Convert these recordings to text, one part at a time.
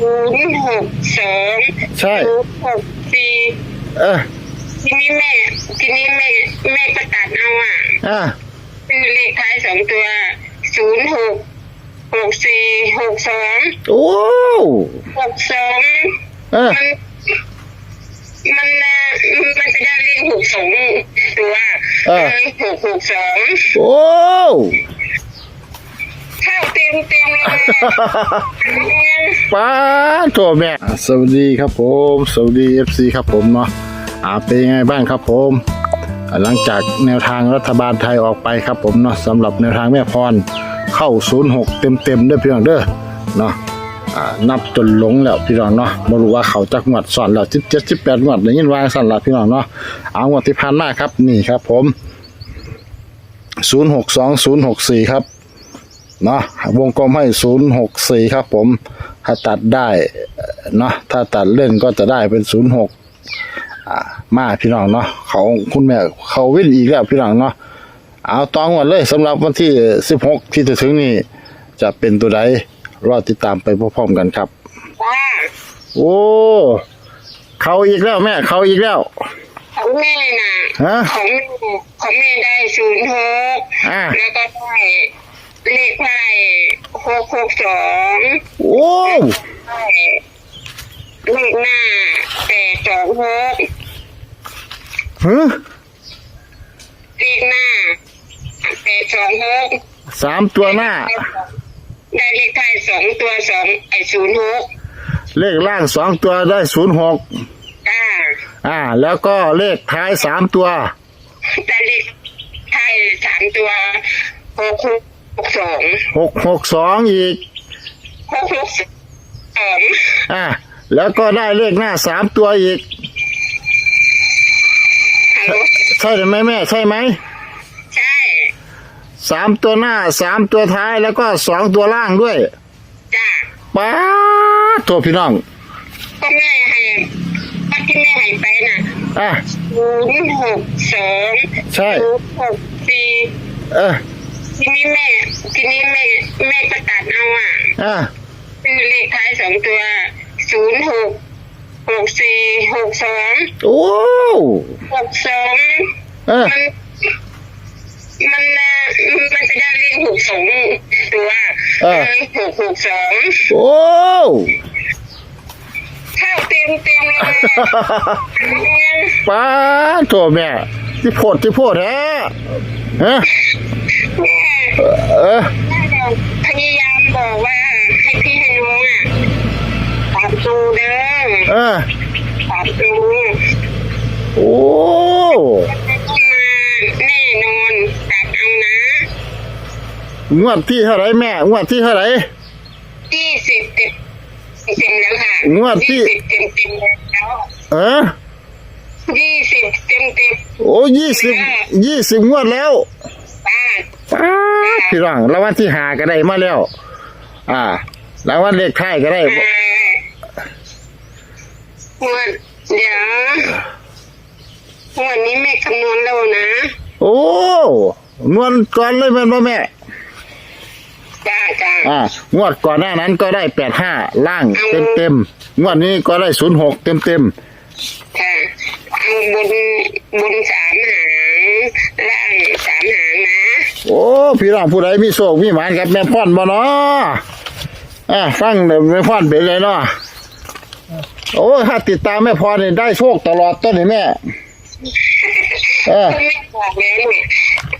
ศูนย์หกสองใช่ ศูนย์หกสี่เออทีนี้แม่ ทีนี้แม่แม่ก็ตัดเอาอะอ่าคือเลขท้ายสองตัวศูนย์หกหกสี่หกสองโอ้หกสองเออมันมันน่ะมันจะได้เลขหกสองตัวเออหกหกสองโอ้ เข้าเต็มเต็มเลยป้าโถแม่สวัสดีครับผม สวัสดี FC ครับผมเนาะอ่าเป็นยังไงบ้างครับผม หลังจากแนวทางรัฐบาลไทยออกไปครับผมเนาะสำหรับแนวทางแม่พร เข้า 06 เต็มๆเด้อพี่น้องเด้อเนาะนับจนหลงแล้วพี่น้องเนาะบ่รู้ว่าเขาจักงวดสอนแล้ว17 18งวดได้ยินว่าสั่นล่ะพี่น้องเนาะเอางวดที่ผ่านมาครับนี่ครับผม 062064 ครับ เนาะวงกลมให้ศูนย์หกสี่ครับผม ถ้าตัดได้เอ่อเนาะถ้าตัดเล่นก็จะได้เป็นศูนย์หกอ่ามาพี่น้องเนาะเขาคุณแม่เขาวิ่นอีกแล้วพี่น้องเนาะเอาตองวันเลยสำหรับวันที่สิบหกที่จะถึงนี้จะเป็นตัวใดรอติดตามไปพร้อมๆกันครับว่าโอ้เขาอีกแล้วแม่เขาอีกแล้วของแม่น่ะฮะของแม่ของแม่ได้ศูนย์หกอ่าแล้วก็ได้ เลขไพ่หกหกสองโอ้ได้เลขหน้าแปดสองหกฮะเลขหน้าแปดสองหกสามตัวหน้า ได้เลขไทายสองตัวสองไอศูนย์หกเลขล่างสองตัวได้ศูนย์หกจ้าอ่า แล้วก็เลขท้ายสามตัว ได้เลขไทายสามตัวหกหก สองหกหกสองอีกหกหกสองอ่าแล้วก็ได้เลขหน้าสามตัวอีกฮัลโหลใช่ไหมแม่ ใช่ไหมใช่สามตัวหน้าสามตัวท้ายแล้วก็สองตัวล่างด้วยจ้าป้าดตัวพี่น้องก็แม่ให้ปัดที่แม่ให้ไปน่ะอะศูนย์หกสองใช่ศูนย์หกสี่เออ ทีนี้แม่ ทีนี้แม่ แม่ก็ตัดเอาอะอะคือเลขท้ายสองตัวศูนย์หกหกสี่หกสองโอ้หกสองเออมันมันน่ะมันจะได้เลขหกสองตัวเออหกหกสองโอ้เข้าเต็มเต็มเลยป้าดตัวแม่ที่โพดที่โพดแฮะฮะ แม่ เออแม่พยายามบอกว่า ให้พี่ให้น้องอะตามตูเด้อเออตามตูโอ้ต้องมาแน่นอนตัดเอานะงวดที่เท่าไหรแม่งวดที่เท่าไหรยี่สิบเต็มเต็มแล้วค่ะงวดที่ยี่สิบเต็มเต็มแล้วเออยี่สิบเต็มเต็มโอ้ยี่สิบยี่สิบงวดแล้ว ป้าป้าดพี่น้องรางวัลที่หาก็ได้มาแล้ว อ่ารางวัลเลขท้ายก็ได้อ่างวดเดี๋ยวงวดนี้แม่คำนวณแล้วนะโอ้งวดก่อนเลยแม่นบ่แม่ จ้าจ้าอ่างวดก่อนหน้านั้นก็ได้แปดห้าล่างเต็มเต็มๆงวดนี้ก็ได้ศูนย์หกเต็มเต็มค่ะเอาบนบนสามหางล่างสามหางนะๆ โอ้พี่น้องผู้ใดมีโชคมีหมานกับแม่พ่อนบ่เนาะอ่าฟังเดี๋ยวแม่พ่อนเป็นเลยเนาะโอ้ถ้าติดตามแม่พรนี่ได้โชคตลอดต้นนี่แม่เออก็ไม่บอกแล้วเนี่ย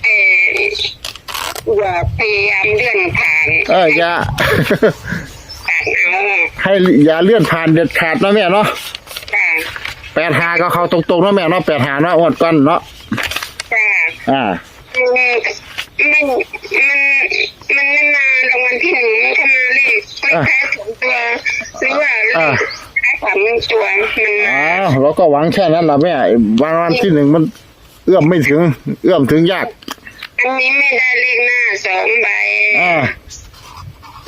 เอออย่าพยายามเลื่อนผ่านเอออย่าผ่านเอาให้อย่าเลื่อนผ่านเด็ดขาดนะแม่เนาะจ้าแปดหาก็เข้าตรงๆนะแม่เนาะแปดหาเนาะอวดกันเนาะจ้าอ่า มันมันมันมันนานๆรางวัลที่หนึ่งมันก็มาเลขเลขท้ายสองตัวหรือว่าเลขท้ายสามตัวมันมาอ้าวเราก็หวังแค่นั้นล่ะแม่วันวันที่หนึ่งมัน เอื้อมไม่ถึง เอื้อมถึงยาก อันนี้ไม่ได้เลขหน้าสองใบอ่า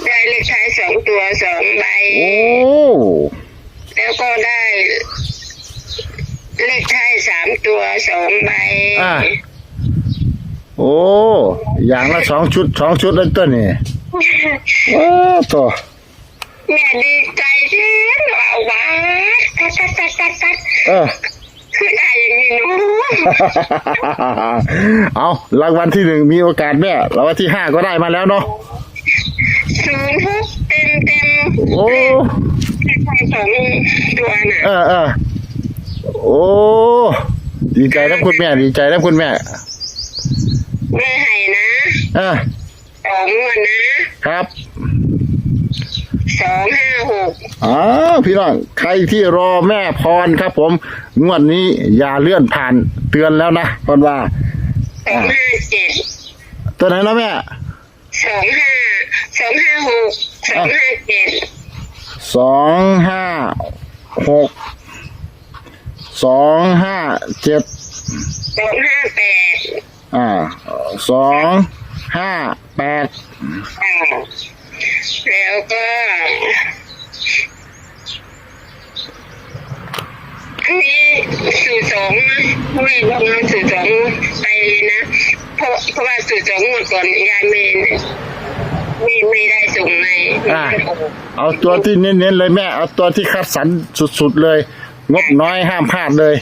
ได้เลขท้ายสองตัวสองใบโอ้แล้วก็ได้ เลขท้ายสามตัวสองใบอ่า โอ้ อย่างละสองชุดสองชุดเลยตัวนี่โอ้ตัวแม่ดีใจเช่นว่าว้าตัดตัดตัดตัดตัดเออคือได้อย่างนี้เนาะเอารางวัลที่หนึ่งมีโอกาสแม่รางวัลที่ห้าก็ได้มาแล้วเนาะศูนย์หกเต็มเต็มโอ้ใช่สองตัวน่ะเออเออโอ้ดีใจนะคุณแม่ ดีใจนะคุณแม่แม่ให้นะ เออสองงวดนะครับสองห้าหกอ้าวพี่น้องใครที่รอแม่พรครับผม งวดนี้อย่าเลื่อนผ่านเตือนแล้วนะพรว่าสองห้าเจ็ดตัวไหนนะแม่สองห้าสองห้าหกสองห้าเจ็ดสองห้าหกสองห้าเจ็ดสองห้าแปดอ่าสอง ห้าแปดอ่าแล้วก็อันนี้สูตรสองนะไม่ลงนะสูตรสองไปเลยนะเพราะเพราะว่าสูตรสองเมื่อก่อนยายไม่ไม่ไม่ได้ส่งในอ่าเอาตัวที่เน้นๆเลยแม่ เอาตัวที่คัดสรรสุดๆเลย งบน้อยห้ามพลาดเลย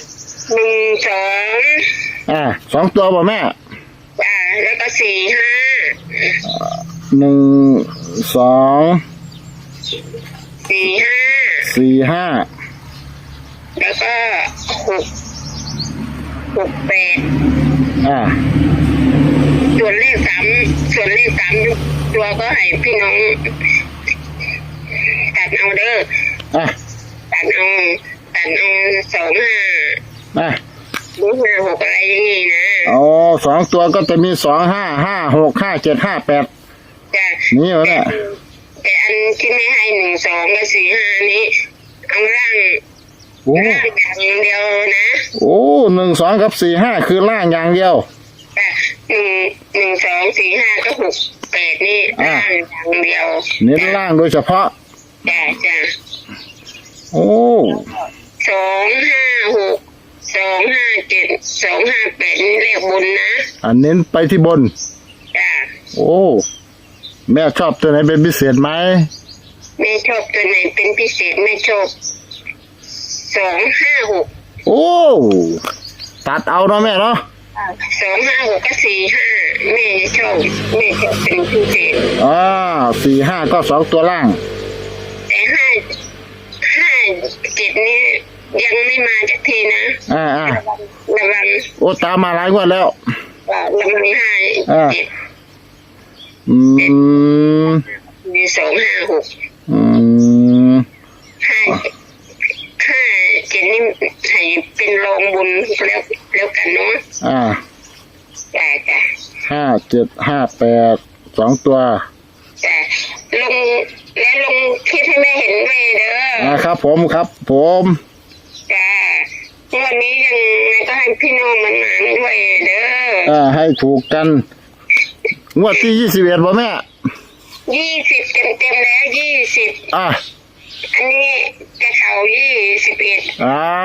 หนึ่งสอง อ่าสองตัวบ่แม่อ่า แล้วก็สี่ห้าหนึ่งสองสี่ห้าสี่ห้าแล้วก็หกหกแปดอ่าส่วนเลขสามส่วนเลขสามตัวก็ให้พี่น้องตัดเอาเด้ออะตัดเอาตัดเอาสองห้าอะหรือห้าหกอะไรอย่างงี้นะ อ๋อสองตัวก็จะมีสองห้าห้าหกห้าเจ็ดห้าแปดจ้ะนี่เหรอเนี่ยแต่อันที่ไม่ให้หนึ่งสองกับสี่ห้านี้เอาร่างโอ้ร่างอย่างเดียวนะโอ้หนึ่งสองกับสี่ห้าคือล่างอย่างเดียว จ้ะหนึ่งหนึ่งสองสี่ห้าก็หกแปดนี่อ่า ร่างอย่างเดียวเน้นล่างโดยเฉพาะ จ้ะจ้ะโอ้สองห้าหก สองห้าเจ็ดสองห้าแปดนี่เลขบนนะอันเน้นไปที่บน จ้ะโอ้ แม่ชอบตัวไหนเป็นพิเศษไหมไม่ชอบตัวไหนเป็นพิเศษไม่ชอบสองห้าหกโอ้ตัดเอาเนาะแม่เนาะสองห้าหกก็สี่ห้าแม่ชอบแม่ชอบเป็นพิเศษอ่าสี่ห้าก็สองตัวล่างแต่ห้าห้า ยังไม่มาสักทีนะอ่าอ่าระวังโอ้ตามมาหลายงวดแล้วว่าระวังห้าอ่าเจ็ดอืมมีสองห้าหกอืมห้าห้าเจ็ดนี่ให้เป็นรองบุญแล้วแล้วกันเนาะอ่าจ้ะจ้ะห้าเจ็ดห้าแปดสองตัวจ้ะลงและลงคลิปให้แม่เห็นด้วยเด้ออ่าครับผมครับผมจ้ะ วันนี้ยังไงก็ให้พี่น้องมันหนานด้วยเด้ออ่าให้ถูกกัน งวดที่ยี่สิบเอ็ดบ่แม่ ยี่สิบเต็มเต็มๆแล้วยี่สิบอ่าอันนี้จะเข่ายี่สิบเอ็ดเอา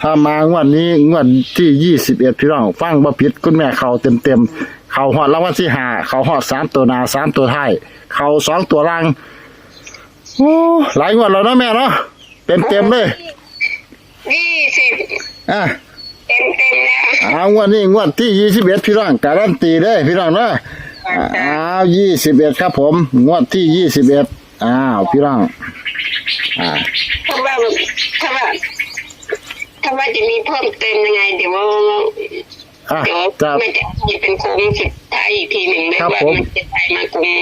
ถ้ามางวดนี้งวดที่ยี่สิบเอ็ดพี่น้องฟังบ่ผิดคุณแม่เขาเต็มเต็มๆเขาหอดรางวัลที่ห้าเขาหอดสามตัวหนาสามตัวท้ายเขาสองตัวล่างโอ้หลายงวดแล้วเนาะแม่เนาะเต็มเต็มๆเลย ยี่สิบอะเต็มเต็มๆแล้วเอางวดนี้งวดที่ยี่สิบเอ็ดพี่น้องการันตีเลยพี่น้องเนาะเอายี่สิบเอ็ดครับผม งวดที่ยี่สิบเอ็ดอ้าวพี่น้องอ่าถ้าว่าถ้าว่าถ้าว่าจะมีเพิ่มเติมยังไง เดี๋ยวว่าอะเดี๋ยวจะไม่จะให้เป็นโค้งสุดท้ายอีกทีหนึ่งเลยครับว่าผมมันจะได้มากลม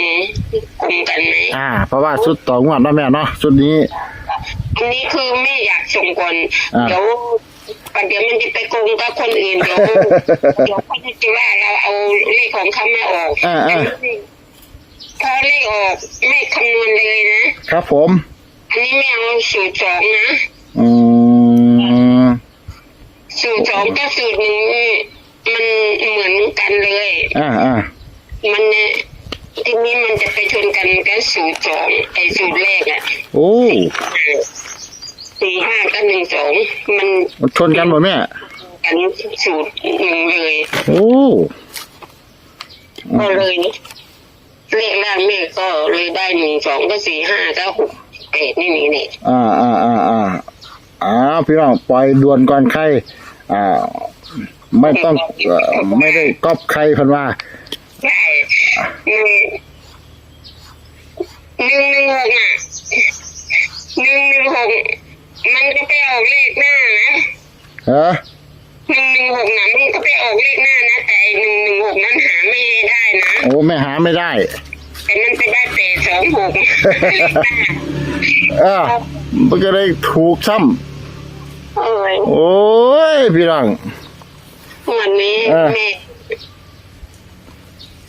กลมกันไหมอ่า เพราะว่าชุดต่องวดเนาะแม่เนาะชุดนี้ อันนี้คือไม่อยากส่งก่อน อ่า เดี๋ยวประเดี๋ยวมันจะไปโกงกับคนอื่นเดี๋ยวเดี๋ยวเขาจะว่าเราเอาเลขของเขาไม่ออกอ่าอ่าพอเลขออกไม่คำนวณเลยนะ ครับผม อันนี้ไม่เอาสูตรสองนะอืม สูตรสองกับสูตรหนึ่งนี่มันเหมือนกันเลย อ่าอ่ามันเนี่ย ทีนี้มันจะไปชนกันกับสูตรสองไอ้สูตรแรกอะโอ้สี่ห้ากับหนึ่งสองมันมันชนกันหมดแม่กันสูตรหนึ่งเลยโอ้ก็เลยเลขล่างแม่ก็เลยได้หนึ่งสองก็สี่ห้าก็หกเปรตนี่นี่นี่อ่าอ่าอ่าอ่าอ่าพี่น้องปล่อยด่วนก่อนใครอ่า ไม่ต้องเอ่อไม่ได้ก๊อปใครเพันว่าใช่ หนึ่งหนึ่งหนึ่งหกอะหนึ่งหนึ่งหกมันก็ไปออกเลขหน้านะเออหนึ่งหนึ่งหกนะมันก็ไปออกเลขหน้านะแต่หนึ่งหนึ่งหกนั้นหาไม่ได้นะโอ้ไม่หาไม่ได้ แต่มันไปได้แต่สองหกเออมันก็เลยถูกซ้เอ้ยำโอ้ยพี่น้องวันนี้เออแม่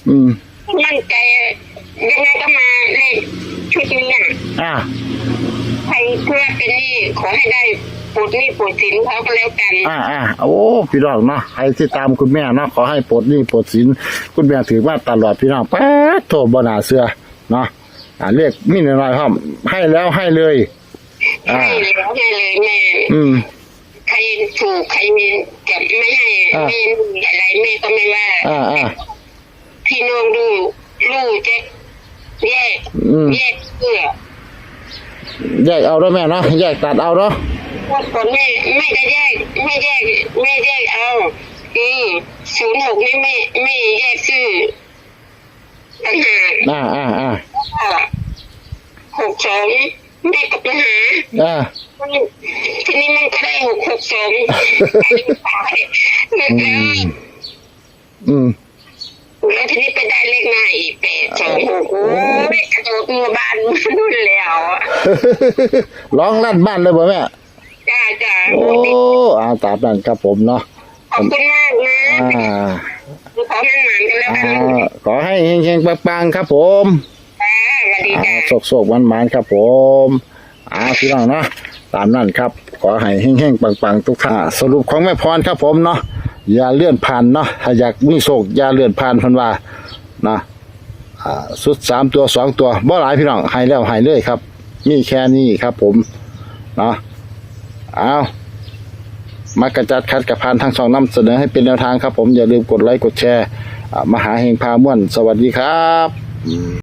อืม มั่นใจยังไงก็มาเลขชุดนี้อะอ่าใครเพื่อเป็นหนี้ขอให้ได้ปลดหนี้ปลดสินเขาก็แล้วกัน อ่าอ่าโอ้พี่น้องเนาะใครที่ตามคุณแม่เนาะขอให้ปลดหนี้ปลดสินคุณแม่ถือว่าตลอดพี่น้องแป๊ดโถบนาเสือเนาะอ่าเรียกมินน้อยครับให้แล้วให้เลย อ่า ให้เลยให้เลยแม่อืม ใครถูกใครมีจะไม่ให้อ่า ไม่มีอะไรแม่ก็ไม่ว่า อ่าอ่า พี่น้องดูลูกจะแยก อืมแยกเพื่อแยกเอาด้วยแม่เนาะแยกตัดเอาเนาะพวกคนไม่ไม่ได้แยกไม่แยกไม่แยกเอาอืมศูนย์หกนี่ไม่ไม่แยกชื่อปัญหาอ่าอ่าอ่าหกสองแม่กับปัญหา อ่า ทีนี้มันก็ได้หกหกสองแล้ว อืม แล้วทีนี้ไปได้เลขหน้าอีกแปดสองหกโอ้ยกระโดดมือบ้านนุ่นแล้วอะร้องลั่นบ้านเลยบ่แม่จ้าจ้าโอ้อาตามนั้นครับผมเนาะขอบคุณมากนะอ่าขอให้หมานกันแล้วอ่ากันลูกขอให้เฮงๆปังๆครับผมจ้าสวัสดีอ่าจ้าโศกๆหวานๆครับผมอ่าพี่น้องเนาะตามนั้นครับ ขอให้เฮงๆปังๆ ทุกท่านอ่าสรุปของแม่พรครับผมเนาะ อย่าเลื่อนผ่านเนาะถ้าอยากมีโศกอย่าเลื่อนผ่านพันว่านะอ่าสุดสามตัวสองตัวบ่หลายพี่น้องให้แล้วให้เลยครับ มีแค่นี้ครับผมเนาะเอามากระจัดคัดกับพานทางสองน้ำเสนอให้เป็นแนวทางครับผมอย่าลืมกดไลค์กดแชร์มาหาเฮงพาม่วน สวัสดีครับ